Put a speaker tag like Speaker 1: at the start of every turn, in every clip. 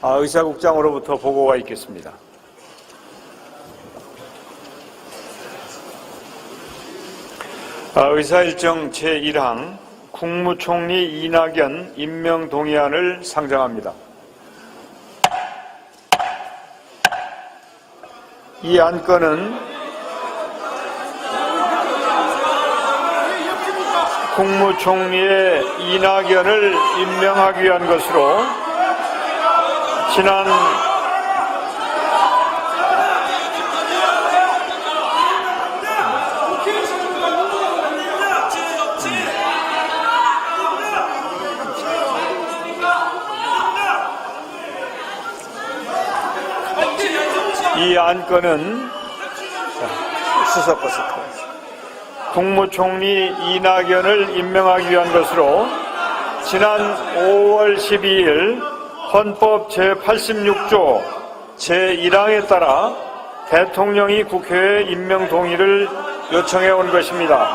Speaker 1: 아, 의사국장으로부터 보고가 있겠습니다. 아, 의사일정 제1항 국무총리 이낙연 임명 동의안을 상정합니다. 이 안건은 국무총리의 이낙연을 임명하기 위한 것으로 지난 이 안건은 스크 국무총리 이낙연을 임명하기 위한 것으로 지난 5월 12일 헌법 제86조 제1항에 따라 대통령이 국회에 임명 동의를 요청해 온 것입니다.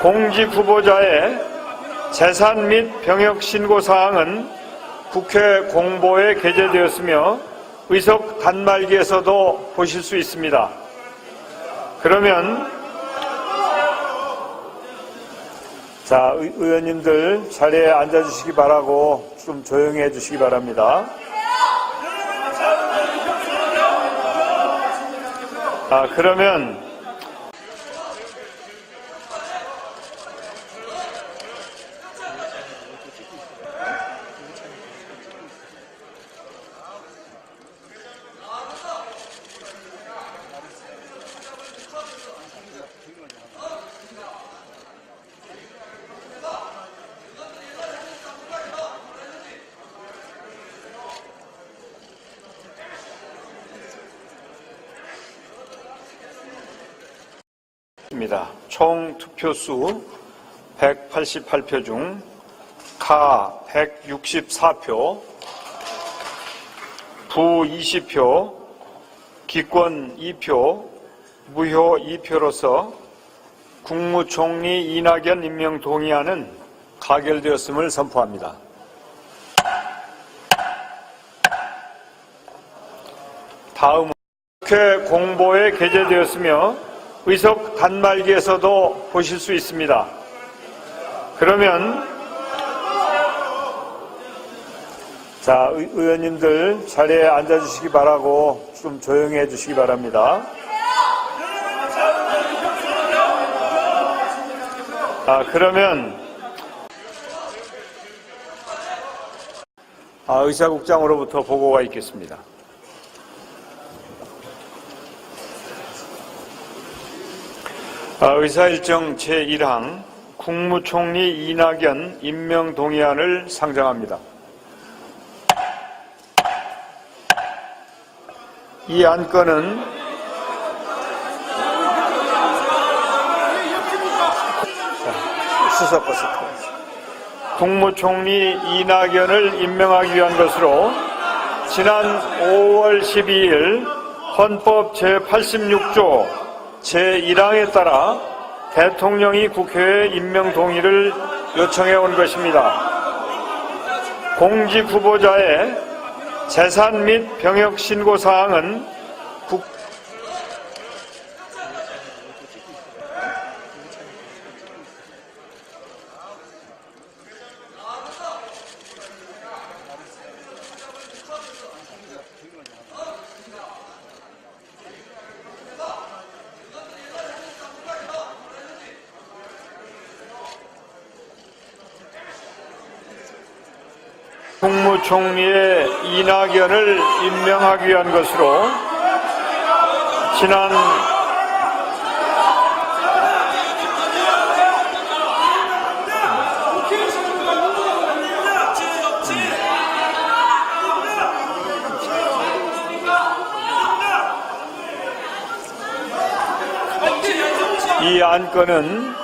Speaker 1: 공직 후보자의 재산 및 병역 신고 사항은 국회 공보에 게재되었으며 의석 단말기에서도 보실 수 있습니다. 그러면 자 의- 의원님들 자리에 앉아주시기 바라고 좀 조용히 해주시기 바랍니다. 아 그러면 입니다. 총 투표수 188표 중 가 164표, 부 20표, 기권 2표, 무효 2표로서 국무총리 이낙연 임명 동의안은 가결되었음을 선포합니다. 다음은 국회 공보에 게재되었으며 의석 단말기에서도 보실 수 있습니다. 그러면 자 의- 의원님들 자리에 앉아주시기 바라고 좀 조용히 해주시기 바랍니다. 아 그러면 아, 의사국장으로부터 보고가 있겠습니다. 의사일정 제1항 국무총리 이낙연 임명 동의안을 상정합니다. 이 안건은 스크 국무총리 이낙연을 임명하기 위한 것으로 지난 5월 12일 헌법 제86조 제1항에 따라 대통령이 국회에 임명 동의를 요청해 온 것입니다. 공직 후보자의 재산 및 병역 신고 사항은 국무총리의 이낙연을 임명하기 위한 것으로 지난 이 안건은